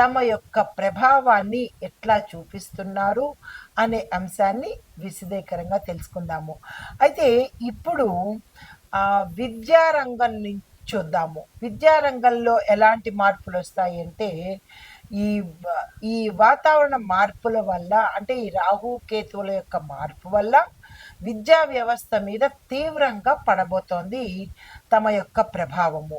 తమ యొక్క ప్రభావాన్ని ఎట్లా చూపిస్తున్నారు అనే అంశాన్ని విశదీకరంగా తెలుసుకుందాము. అయితే ఇప్పుడు విద్యారంగం నుంచి చూద్దాము. విద్యారంగంలో ఎలాంటి మార్పులు వస్తాయి అంటే ఈ ఈ వాతావరణ మార్పుల వల్ల అంటే ఈ రాహు కేతువుల యొక్క మార్పు వల్ల విద్యా వ్యవస్థ మీద తీవ్రంగా పడబోతోంది తమ యొక్క ప్రభావము.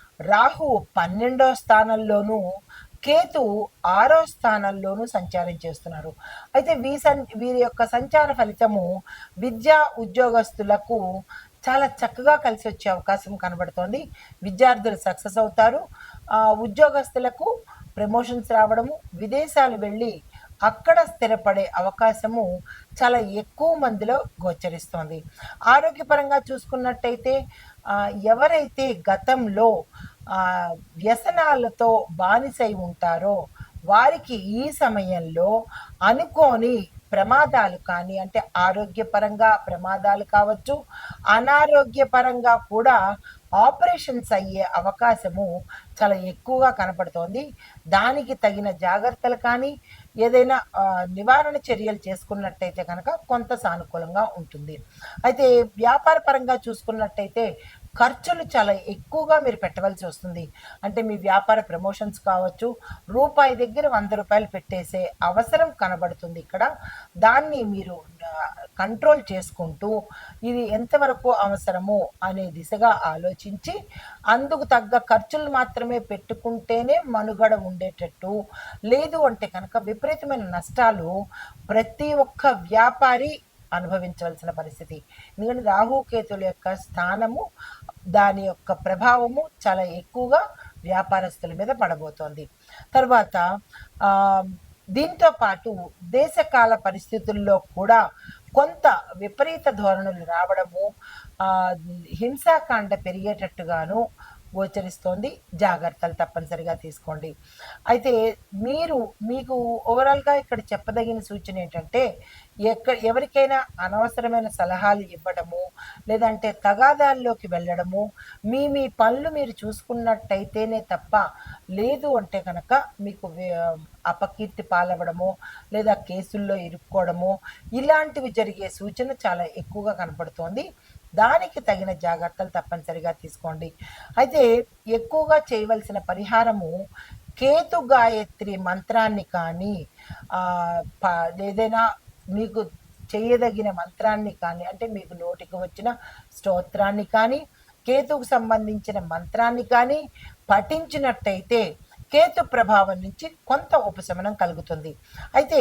రాహు పన్నెండో స్థానంలోనూ కేతు ఆరో స్థానంలోనూ సంచారం చేస్తున్నారు. అయితే వీ సం వీరి యొక్క సంచార ఫలితము విద్యా ఉద్యోగస్తులకు చాలా చక్కగా కలిసి వచ్చే అవకాశం కనబడుతోంది. విద్యార్థులు సక్సెస్ అవుతారు. ఉద్యోగస్తులకు ప్రమోషన్స్ రావడము విదేశాలు వెళ్ళి అక్కడ స్థిరపడే అవకాశము చాలా ఎక్కువ మందిలో గోచరిస్తోంది. ఆరోగ్యపరంగా చూసుకున్నట్టయితే ఎవరైతే గతంలో వ్యసనాలతో బానిసై ఉంటారో వారికి ఈ సమయంలో అనుకోని ప్రమాదాలు కానీ అంటే ఆరోగ్యపరంగా ప్రమాదాలు కావచ్చు అనారోగ్యపరంగా కూడా ఆపరేషన్స్ అయ్యే అవకాశము చాలా ఎక్కువగా కనపడుతోంది. దానికి తగిన జాగ్రత్తలు కానీ ఏదైనా నివారణ చర్యలు చేసుకున్నట్టయితే కనుక కొంత సానుకూలంగా ఉంటుంది. అయితే వ్యాపార పరంగా చూసుకున్నట్టయితే ఖర్చులు చాలా ఎక్కువగా మీరు పెట్టవలసి వస్తుంది. అంటే మీ వ్యాపార ప్రమోషన్స్ కావచ్చు రూపాయి దగ్గర వంద రూపాయలు పెట్టేసే అవసరం కనబడుతుంది ఇక్కడ. దాన్ని మీరు కంట్రోల్ చేసుకుంటూ ఇది ఎంతవరకు అవసరము అనే దిశగా ఆలోచించి అందుకు తగ్గ ఖర్చులు మాత్రమే పెట్టుకుంటేనే మనుగడ ఉండేటట్టు. లేదు అంటే కనుక విపరీతమైన నష్టాలు ప్రతి ఒక్క వ్యాపారి అనుభవించవలసిన పరిస్థితి. ఎందుకంటే రాహుకేతుల యొక్క స్థానము దాని యొక్క ప్రభావము చాలా ఎక్కువగా వ్యాపారస్తుల మీద పడబోతోంది. తర్వాత దీంతో పాటు దేశకాల పరిస్థితుల్లో కూడా కొంత విపరీత ధోరణులు రావడము హింసాకాండ పెరిగేటట్టుగాను గోచరిస్తోంది. జాగ్రత్తలు తప్పనిసరిగా తీసుకోండి. అయితే మీరు మీకు ఓవరాల్గా ఇక్కడ చెప్పదగిన సూచన ఏంటంటే ఎక్క ఎవరికైనా అనవసరమైన సలహాలు ఇవ్వడము లేదంటే తగాదాల్లోకి వెళ్ళడము మీ మీ పనులు మీరు చూసుకున్నట్టయితేనే తప్ప లేదు అంటే కనుక మీకు అపకీర్తి పాలవడము లేదా కేసుల్లో ఇరుక్కోవడము ఇలాంటివి జరిగే సూచన చాలా ఎక్కువగా కనపడుతోంది. దానికి తగిన జాగ్రత్తలు తప్పనిసరిగా తీసుకోండి. అయితే ఎక్కువగా చేయవలసిన పరిహారము కేతు గాయత్రి మంత్రాన్ని కానీ ఏదైనా మీకు చేయదగిన మంత్రాన్ని కానీ అంటే మీకు నోటికి వచ్చిన స్తోత్రాన్ని కానీ కేతుకు సంబంధించిన మంత్రాన్ని కానీ పఠించినట్టయితే కేతు ప్రభావం నుంచి కొంత ఉపశమనం కలుగుతుంది. అయితే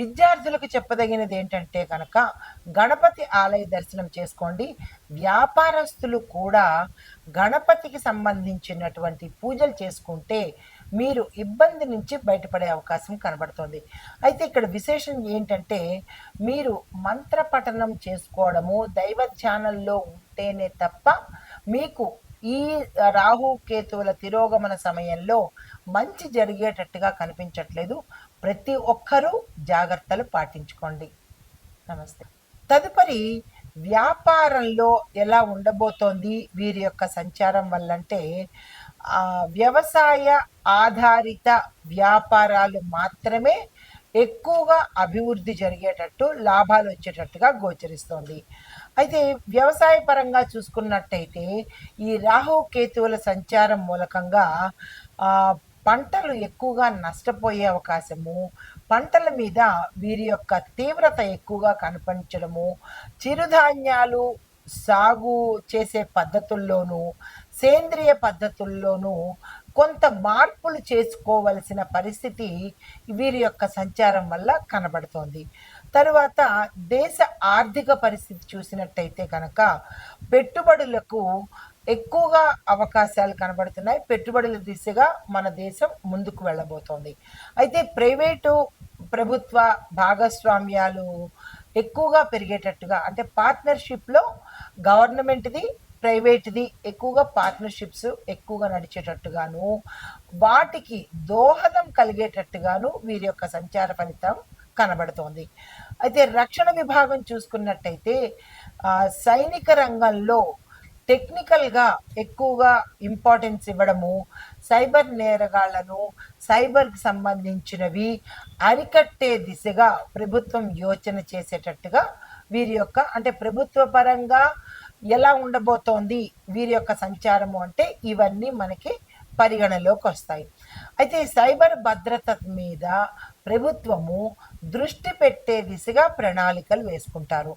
విద్యార్థులకు చెప్పదగినది ఏంటంటే కనుక గణపతి ఆలయ దర్శనం చేసుకోండి. వ్యాపారస్తులు కూడా గణపతికి సంబంధించినటువంటి పూజలు చేసుకుంటే మీరు ఇబ్బంది నుంచి బయటపడే అవకాశం కనబడుతుంది. అయితే ఇక్కడ విశేషం ఏంటంటే మీరు మంత్ర పఠనం చేసుకోవడము దైవ ధ్యానంలో ఉంటేనే తప్ప మీకు ఈ రాహు కేతువుల తిరోగమన సమయంలో మంచి జరిగేటట్టుగా కనిపించట్లేదు. ప్రతి ఒక్కరూ జాగ్రత్తలు పాటించుకోండి. నమస్తే. తదుపరి వ్యాపారంలో ఎలా ఉండబోతోంది? వీరి యొక్క సంచారం వల్లంటే వ్యవసాయ ఆధారిత వ్యాపారాలు మాత్రమే ఎక్కువగా అభివృద్ధి జరిగేటట్టు లాభాలు వచ్చేటట్టుగా గోచరిస్తోంది. అయితే వ్యవసాయ పరంగా చూసుకున్నట్టయితే ఈ రాహు కేతువుల సంచారం మూలకంగా పంటలు ఎక్కువగా నష్టపోయే అవకాశము పంటల మీద వీరి యొక్క తీవ్రత ఎక్కువగా కనిపించడము చిరుధాన్యాలు సాగు చేసే పద్ధతుల్లోనూ సేంద్రియ పద్ధతుల్లోనూ కొంత మార్పులు చేసుకోవలసిన పరిస్థితి వీరి యొక్క సంచారం వల్ల కనబడుతోంది. తరువాత దేశ ఆర్థిక పరిస్థితి చూసినట్టయితే కనుక పెట్టుబడులకు ఎక్కువగా అవకాశాలు కనబడుతున్నాయి. పెట్టుబడుల దిశగా మన దేశం ముందుకు వెళ్ళబోతోంది. అయితే ప్రైవేటు ప్రభుత్వ భాగస్వామ్యాలు ఎక్కువగా పెరిగేటట్టుగా అంటే పార్ట్నర్షిప్లో గవర్నమెంట్ది ప్రైవేట్ది ఎక్కువగా పార్ట్నర్షిప్స్ ఎక్కువగా నడిచేటట్టుగాను వాటికి దోహదం కలిగేటట్టుగాను వీరి యొక్క సంచార ఫలితం కనబడుతోంది. అయితే రక్షణ విభాగం చూసుకున్నట్టయితే సైనిక రంగంలో టెక్నికల్గా ఎక్కువగా ఇంపార్టెన్స్ ఇవ్వడము సైబర్ నేరగాళ్ళను సైబర్కి సంబంధించినవి అరికట్టే దిశగా ప్రభుత్వం యోచన చేసేటట్టుగా వీరి యొక్క అంటే ప్రభుత్వ పరంగా ఎలా ఉండబోతోంది వీరి యొక్క సంచారము అంటే ఇవన్నీ మనకి పరిగణలోకి వస్తాయి. అయితే సైబర్ భద్రత మీద ప్రభుత్వము దృష్టి పెట్టే దిశగా ప్రణాళికలు వేసుకుంటారు.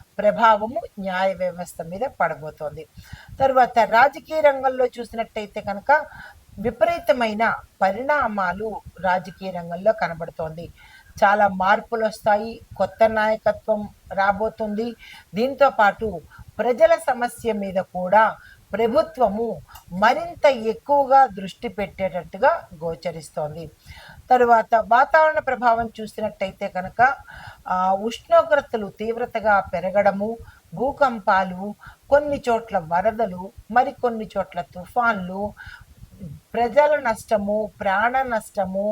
ప్రభావము న్యాయ వ్యవస్థ మీద పడబోతోంది. తర్వాత రాజకీయ రంగంలో చూసినట్టయితే కనుక విపరీతమైన పరిణామాలు రాజకీయ రంగంలో కనబడుతోంది. చాలా మార్పులు వస్తాయి కొత్త నాయకత్వం రాబోతుంది. దీంతో పాటు ప్రజల సమస్య మీద కూడా ప్రభుత్వము మరింత ఎక్కువగా దృష్టి పెట్టేటట్టుగా గోచరిస్తోంది. తరువాత వాతావరణ ప్రభావం చూసినట్టయితే కనుక ఉష్ణోగ్రతలు తీవ్రతగా పెరగడము భూకంపాలు కొన్ని చోట్ల వరదలు మరికొన్ని చోట్ల తుఫాన్లు ప్రజల నష్టము ప్రాణ నష్టము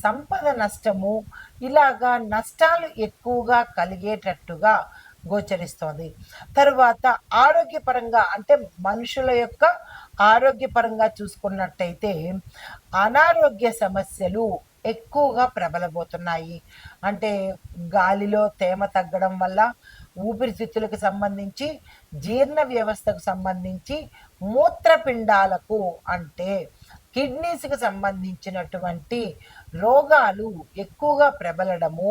సంపద నష్టము ఇలాగా నష్టాలు ఎక్కువగా కలిగేటట్టుగా గోచరిస్తోంది. తరువాత ఆరోగ్యపరంగా అంటే మనుషుల యొక్క ఆరోగ్యపరంగా చూసుకున్నట్టయితే అనారోగ్య సమస్యలు ఎక్కువగా ప్రబలబోతున్నాయి. అంటే గాలిలో తేమ తగ్గడం వల్ల ఊపిరితిత్తులకు సంబంధించి జీర్ణ వ్యవస్థకు సంబంధించి మూత్రపిండాలకు అంటే కిడ్నీస్కి సంబంధించినటువంటి రోగాలు ఎక్కువగా ప్రబలడము